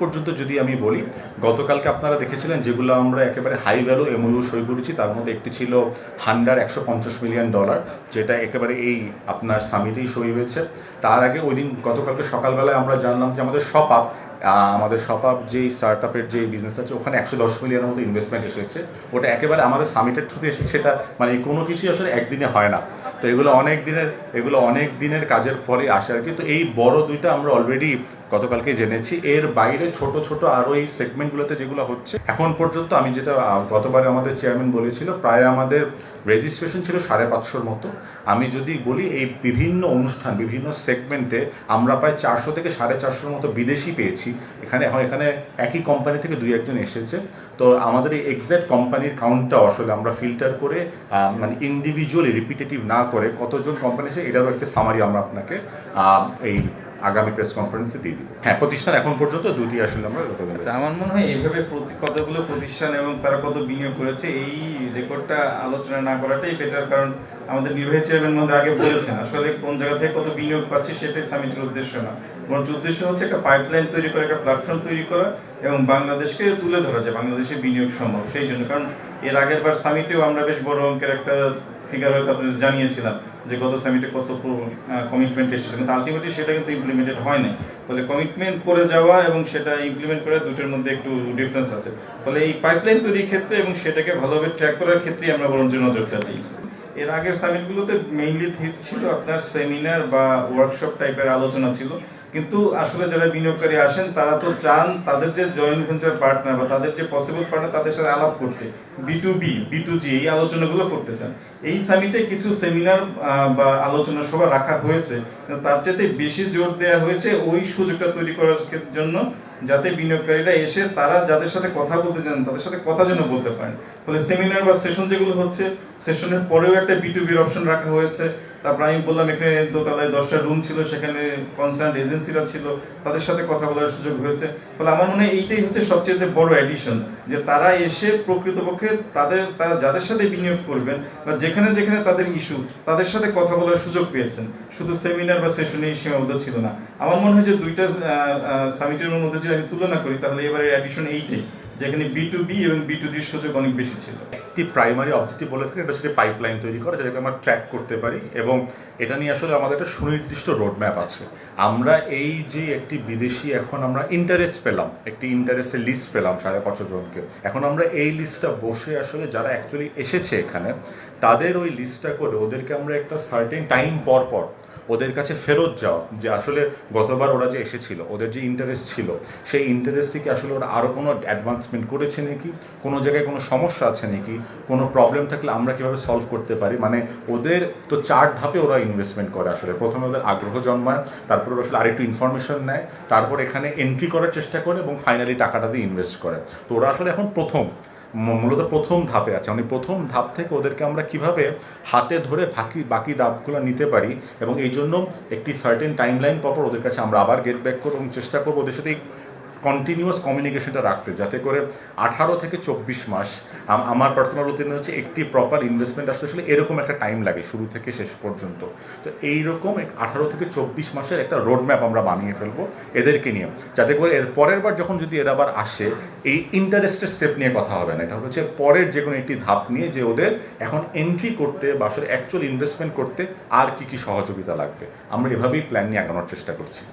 পর্যন্ত যদি আমি বলি, গতকালকে আপনারা দেখেছিলেন যেগুলো আমরা একেবারে হাই ভ্যালু এমওইউ সই করেছি, তার মধ্যে একটি ছিল হান্ডার একশো পঞ্চাশ মিলিয়ন ডলার যেটা একেবারে এই আপনার সামিটেই সই হয়েছে। তার আগে ওই দিন গতকালকে সকালবেলায় আমরা জানলাম যে আমাদের সপ আপ আমাদের শপ আপ যেই স্টার্ট আপের যে বিজনেস আছে, ওখানে একশো দশ মিলিয়নের মতো ইনভেস্টমেন্ট এসেছে। ওটা একেবারে আমাদের সামিটের থ্রুতে এসেছে। এটা মানে কোনো কিছুই আসলে একদিনে হয় না। তো এগুলো অনেক দিনের, এগুলো অনেক দিনের কাজের পরে আসে আর কি। তো এই বড় দুইটা আমরা অলরেডি গতকালকে জেনেছি। এর বাইরে ছোট ছোট আরও এই সেগমেন্টগুলোতে যেগুলো হচ্ছে, এখন পর্যন্ত আমি যেটা গতবারে আমাদের চেয়ারম্যান বলেছিল, প্রায় আমাদের রেজিস্ট্রেশন ছিল সাড়ে পাঁচশোর মতো। আমি যদি বলি এই বিভিন্ন অনুষ্ঠান, বিভিন্ন সেগমেন্টে আমরা প্রায় চারশো থেকে সাড়ে চারশোর মতো বিদেশি পেয়েছি। এখানে, এখন এখানে একই কোম্পানি থেকে দুই একজন এসেছে। তো আমাদের এই এক্স্যাক্ট কোম্পানির কাউন্টটা আসলে আমরা ফিল্টার করে মানে ইন্ডিভিজুয়ালি রিপিটেটিভ না করে কতজন কোম্পানি এসে এটারও একটা সামারি আমরা আপনাকে এই আগামী প্রেস কনফারেন্সে দিয়ে দিব। হ্যাঁ প্রতিষ্ঠান এখন পর্যন্ত দুটি আসলে আমরা গতকাল আচ্ছা আমার মনে হয় এইভাবে কতগুলো প্রতিষ্ঠান এবং তারা কত বিনিয়োগ করেছে এই রেকর্ডটা আলোচনা না করাটাই বেটার কারণ আমাদের নির্বাহী চেয়ারম্যান মধ্যে আগে বলেছেন আসলে কোন জায়গা থেকে কত বিনিয়োগ পাচ্ছে সেটাই সামিটের উদ্দেশ্য না। বরঞ্চ উদ্দেশ্য হচ্ছে একটা পাইপলাইন তৈরি করা একটা প্ল্যাটফর্ম তৈরি করা এবং বাংলাদেশকে তুলে ধরা যায় বাংলাদেশের বিনিয়োগ সম্ভব। সেই জন্য কারণ এর আগের বার সামিটেও আমরা বেশ বড় অঙ্কের একটা ফিগার হয়তো আপনাদের জানিয়েছিলাম যে গত সামিটে কত কমিটমেন্ট এসেছে। কিন্তু আলটিমেটলি সেটা কিন্তু ইমপ্লিমেন্টেড হয় নাই। ফলে কমিটমেন্ট করে যাওয়া এবং সেটা ইমপ্লিমেন্ট করা দুটোর মধ্যে একটু ডিফারেন্স আছে। ফলে এই পাইপলাইন তৈরির ক্ষেত্রে এবং সেটাকে ভালোভাবে ট্র্যাক করার ক্ষেত্রে আমরা বরঞ্চ নজরটা দিই। এর আগের সামিটগুলোতে মেইনলি ছিল আপনার সেমিনার বা ওয়ার্কশপ টাইপের আলোচনা ছিল। কিন্তু আসলে যারা বিনিয়োগকারী আসেন, তারা তো চান তাদের যে জয়েন্ট ভেঞ্চার পার্টনার বা তাদের যে পসিবল পার্টনার তাদের সাথে আলাপ করতে। B to B B to G এই আলোচনাগুলো করতে চান। এই সামিটে কিছু সেমিনার বা আলোচনা সভা রাখা হয়েছে। তার চাইতে বেশি জোর দেওয়া হয়েছে ওই সুযোগটা তৈরি করার জন্য যাতে বিনিয়োগকারীরা এসে তারা যাদের সাথে কথা বলতে চান, তাদের সাথে কথা যেন বলতে পারেন। ফলে সেমিনার বা সেশন যেগুলো হচ্ছে সেশনের পরেও একটা বি টু বির অপশন রাখা হয়েছে। তারপর আমি বললাম, এখানে দোতলায় দশটা রুম ছিল, সেখানে কনসার্ন এজেন্সিরা ছিল, তাদের সাথে কথা বলার সুযোগ হয়েছে। ফলে আমার মনে হয় এইটাই হচ্ছে সবচেয়ে বড় অ্যাডিশন যে তারা এসে প্রকৃতপক্ষে তাদের, তারা যাদের সাথে বিনিয়োগ করবেন বা যেখানে যেখানে তাদের ইস্যু তাদের সাথে কথা বলার সুযোগ পেয়েছেন। শুধু সেমিনার বা সেশনে সীমাবদ্ধ ছিল না। আমার মনে হয় যে দুইটা সামিটের মধ্যে যদি আমি তুলনা করি, তাহলে এবারে অ্যাডিশন এইটাই। যেখানে বি টু বি এবং বি টু জির সুযোগ অনেক বেশি ছিল। একটি প্রাইমারি অবজেক্টিভ বলে থাকে, এটা হচ্ছে পাইপলাইন তৈরি করা, যেটাকে আমরা ট্র্যাক করতে পারি। এবং এটা নিয়ে আসলে আমাদের একটা সুনির্দিষ্ট রোডম্যাপ আছে। আমরা এই যে একটি বিদেশি, এখন আমরা ইন্টারেস্ট পেলাম, একটি ইন্টারেস্টের লিস্ট পেলাম সাড়ে পাঁচশো জনকে। এখন আমরা এই লিস্টটা বসে আসলে যারা অ্যাকচুয়ালি এসেছে এখানে, তাদের ওই লিস্টটা করে ওদেরকে আমরা একটা সার্টেন টাইম পর পর ওদের কাছে ফেরত যাও যে আসলে গতবার ওরা যে এসেছিল, ওদের যে ইন্টারেস্ট ছিল, সেই ইন্টারেস্টটিকে আসলে ওরা আরও কোনো অ্যাডভান্সমেন্ট করেছে নাকি? কোনো জায়গায় কোনো সমস্যা আছে নাকি? কোনো প্রবলেম থাকলে আমরা কীভাবে সলভ করতে পারি? মানে ওদের তো চার ধাপে ওরা ইনভেস্টমেন্ট করে আসলে। প্রথমে ওদের আগ্রহ জন্মায়, তারপর ওরা আসলে আরেকটু ইনফরমেশন নেয়, তারপর এখানে এন্ট্রি করার চেষ্টা করে এবং ফাইনালি টাকাটা দিয়ে ইনভেস্ট করে। তো ওরা আসলে এখন প্রথম মূলত প্রথম ধাপে আছে। মানে প্রথম ধাপ থেকে ওদেরকে আমরা কীভাবে হাতে ধরে বাকি বাকি ধাপগুলো নিতে পারি এবং এই জন্য একটি সার্টেন টাইম লাইন পর ওদের কাছে আমরা আবার গেট ব্যাক করব এবং চেষ্টা করব ওদের সাথে কন্টিনিউয়াস কমিউনিকেশনটা রাখতে, যাতে করে আঠারো থেকে চব্বিশ মাস আমার পার্সোনাল ওপিনিয়ন হচ্ছে একটি প্রপার ইনভেস্টমেন্ট আসতে আসলে এরকম একটা টাইম লাগে শুরু থেকে শেষ পর্যন্ত। তো এইরকম আঠারো থেকে চব্বিশ মাসের একটা রোড ম্যাপ আমরা বানিয়ে ফেলব এদেরকে নিয়ে। যাতে করে এর পরের বার যখন যদি এরা আবার আসে, এই ইন্টারেস্টের স্টেপ নিয়ে কথা হবে না। এটা হচ্ছে পরের যে কোনো একটি ধাপ নিয়ে যে ওদের এখন এন্ট্রি করতে বা আসলে অ্যাকচুয়াল ইনভেস্টমেন্ট করতে আর কি কি সহযোগিতা লাগবে। আমরা এভাবেই প্ল্যান নিয়ে আগানোর চেষ্টা করছি।